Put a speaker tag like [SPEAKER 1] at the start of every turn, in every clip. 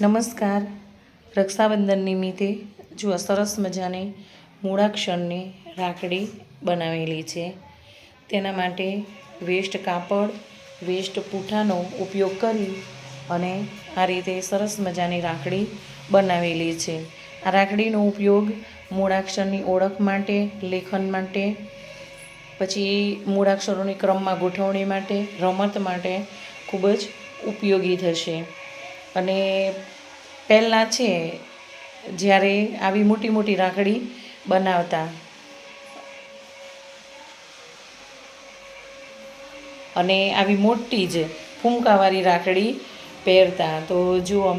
[SPEAKER 1] નમસ્કાર. રક્ષાબંધન નિમિત્તે જો સરસ મજાની મૂળાક્ષરની રાખડી બનાવેલી છે. તેના માટે વેસ્ટ કાપડ વેસ્ટ પૂઠાનો ઉપયોગ કરી અને આ રીતે સરસ મજાની રાખડી બનાવેલી છે. આ રાખડીનો ઉપયોગ મૂળાક્ષરની ઓળખ માટે, લેખન માટે, પછી મૂળાક્ષરોની ક્રમમાં ગોઠવણી માટે, રમત માટે ખૂબ જ ઉપયોગી થશે. અને પહેલાં છે, જ્યારે આવી મોટી મોટી રાખડી બનાવતા. અને આવી મોટી જ ફૂમકાવાળી રાખડી પહેરતા. તો જુઓ,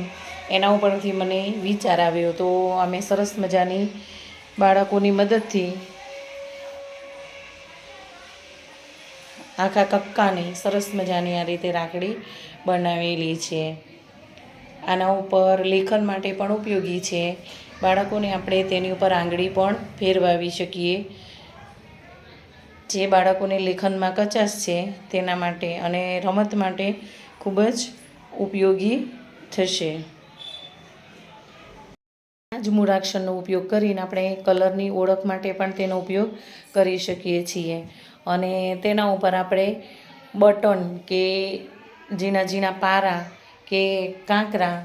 [SPEAKER 1] એના ઉપરથી મને વિચાર આવ્યો, તો અમે સરસ મજાની બાળકોની મદદથી આખા કક્કાની સરસ મજાની આ રીતે રાખડી બનાવેલી છે. આના ઉપર લેખન માટે પણ ઉપયોગી છે. બાળકોને આપણે તેની ઉપર આંગળી પણ ફેરવાવી શકીએ. જે બાળકોને લેખનમાં કચાશ છે તેના માટે અને રમત માટે ખૂબ જ ઉપયોગી થશે. આ જ મૂળાક્ષરનો ઉપયોગ કરીને આપણે કલરની ઓળખ માટે પણ તેનો ઉપયોગ કરી શકીએ છીએ. અને તેના ઉપર આપણે બટન કે ઝીણા ઝીણા પારા કે કાંકરા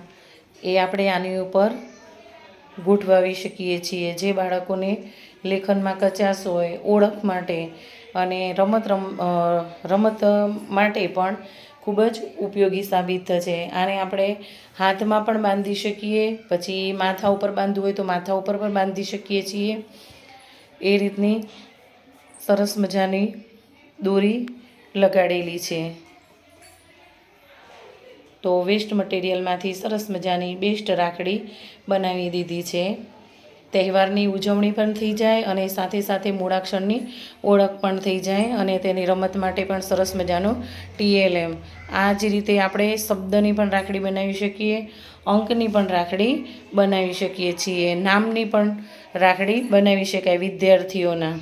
[SPEAKER 1] એ આપણે આની ઉપર ગોઠવાવી શકીએ છીએ. જે બાળકોને લેખનમાં કચાશ હોય, ઓળખ માટે અને રમત રમ રમત માટે પણ ખૂબ જ ઉપયોગી સાબિત થશે. આને આપણે હાથમાં પણ બાંધી શકીએ, પછી માથા ઉપર બાંધવું હોય તો માથા ઉપર પણ બાંધી શકીએ છીએ. એ રીતની સરસ મજાની દોરી લગાડેલી છે. તો વેસ્ટ મટીરિયલમાંથી સરસ મજાની બેસ્ટ રાખડી બનાવી દીધી છે. તહેવારની ઉજવણી પણ થઈ જાય અને સાથે સાથે મૂળાક્ષરની ઓળખ પણ થઈ જાય અને તેની રમત માટે પણ સરસ મજાનો ટીએલએમ. આ જ રીતે આપણે શબ્દની પણ રાખડી બનાવી શકીએ, અંકની પણ રાખડી બનાવી શકીએ છીએ. નામની પણ રાખડી બનાવી શકાય વિદ્યાર્થીઓના.